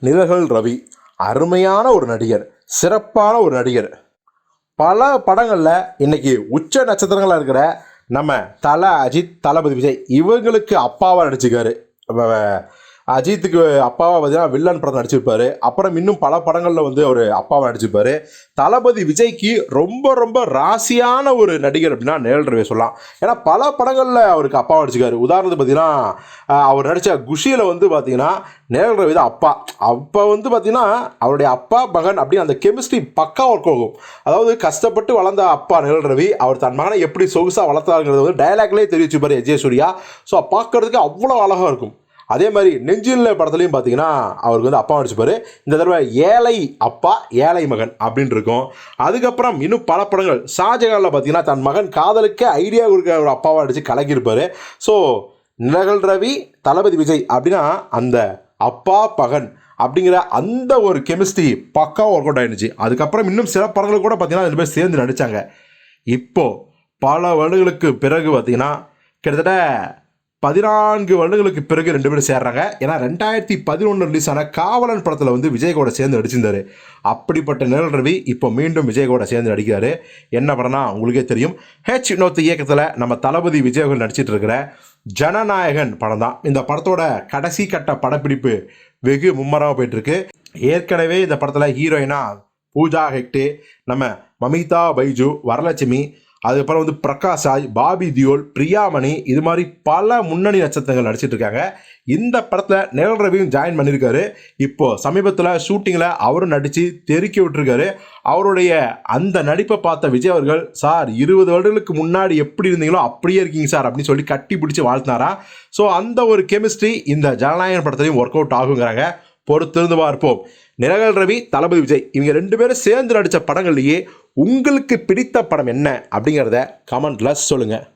நிழல்கள் ரவி அருமையான ஒரு நடிகர் சிறப்பான ஒரு நடிகர். பல படங்களில் இன்னைக்கு உச்ச நட்சத்திரங்களாக இருக்கிற நம்ம தல அஜித் தளபதி விஜய் இவங்களுக்கு அப்பாவாக நடிச்சிருக்காரு. அஜித்துக்கு அப்பாவை பார்த்தீங்கன்னா வில்லன் படம் நடிச்சிருப்பாரு. அப்புறம் இன்னும் பல படங்களில் வந்து அவர் அப்பாவை நடிச்சிருப்பாரு. தளபதி விஜய்க்கு ரொம்ப ரொம்ப ராசியான ஒரு நடிகர் அப்படின்னா நேரல் ரவி சொல்லலாம். ஏன்னா பல படங்களில் அவருக்கு அப்பாவை நடிச்சிருக்காரு. உதாரணத்துக்கு பார்த்தீங்கன்னா அவர் நடித்த குஷியில் வந்து பார்த்தீங்கன்னா நேரல் ரவி தான் அப்பா. அப்போ வந்து பார்த்தீங்கன்னா அவருடைய அப்பா மகன் அப்படின்னு அந்த கெமிஸ்ட்ரி பக்கா ஒர்க் ஆகும். அதாவது கஷ்டப்பட்டு வளர்ந்த அப்பா நேரல் ரவி அவர் தன் மகனை எப்படி சொகுசாக வளர்த்தாருங்கிறது வந்து டைலாக்லேயே தெரிவிச்சுப்பார் எஜே சூர்யா ஸோ பார்க்கறதுக்கு அவ்வளோ அழகாக இருக்கும். அதே மாதிரி நெஞ்சில் படத்துலையும் பார்த்தீங்கன்னா அவருக்கு வந்து அப்பா நடிச்சுப்பாரு இந்த தடவை ஏழை அப்பா ஏழை மகன் அப்படின்னு இருக்கும். அதுக்கப்புறம் இன்னும் பல படங்கள். ஷாஜகானில் பார்த்தீங்கன்னா தன் மகன் காதலுக்கு ஐடியா கொடுக்க ஒரு அப்பாவை அடித்து கலக்கியிருப்பார். ஸோ நிலகல் ரவி தளபதி விஜய் அப்படின்னா அந்த அப்பா பகன் அப்படிங்கிற அந்த ஒரு கெமிஸ்ட்ரி பக்காவாக ஒர்க் அவுட் ஆயிடுச்சு. அதுக்கப்புறம் இன்னும் சில படங்கள் கூட பார்த்தீங்கன்னா ரெண்டு பேர் சேர்ந்து நடித்தாங்க இப்போது பல வருடங்களுக்கு பிறகு பார்த்தீங்கன்னா கிட்டத்தட்ட பதினான்கு வருடங்களுக்கு பிறகு ரெண்டு பேரும் சேர்றாங்க. ஏன்னா ரெண்டாயிரத்தி பதினொன்று ரிலீஸ் ஆன காவலன் படத்தில் வந்து விஜய் கூட சேர்ந்து நடிச்சிருந்தாரு. அப்படிப்பட்ட நிழல் ரவி இப்போ மீண்டும் விஜய் கூட சேர்ந்து நடிக்கிறாரு. என்ன படம்னா உங்களுக்கே தெரியும். ஹெச் வினோத் இயக்கத்தில் நம்ம தளபதி விஜய் நடிச்சிட்டு இருக்கிற ஜனநாயகன் படம் தான். இந்த படத்தோட கடைசி கட்ட படப்பிடிப்பு வெகு மும்மரமாக போயிட்டுருக்கு. ஏற்கனவே இந்த படத்தில் ஹீரோயினா பூஜா ஹெக்டே நம்ம மமிதா பைஜு வரலட்சுமி அதுக்கப்புறம் வந்து பிரகாஷ் ராய் பாபி தியோல் பிரியாமணி இது மாதிரி பல முன்னணி நட்சத்திரங்கள் நடிச்சிட்டு இருக்காங்க. இந்த படத்தில் நிழல் ரவியும் ஜாயின் பண்ணியிருக்காரு இப்போ சமீபத்தில் ஷூட்டிங்கில் அவரும் நடித்து தெருக்கி விட்டுருக்காரு. அவருடைய அந்த நடிப்பை பார்த்த விஜய் அவர்கள் சார் இருபது வருடங்களுக்கு முன்னாடி எப்படி இருந்தீங்களோ அப்படியே இருக்கீங்க சார் அப்படின்னு சொல்லி கட்டி பிடிச்சி வாழ்த்தினாரா. ஸோ அந்த ஒரு கெமிஸ்ட்ரி இந்த ஜனநாயகன் படத்துலையும் ஒர்க் அவுட் ஆகுங்கிறாங்க. பொறுத்திருந்து பார்ப்போம். நிரகல் ரவி தளபதி விஜய் இவங்க ரெண்டு பேரும் சேர்ந்து நடித்த படங்கள்லேயே உங்களுக்கு பிடித்த படம் என்ன அப்படிங்கிறத கமெண்டில் சொல்லுங்கள்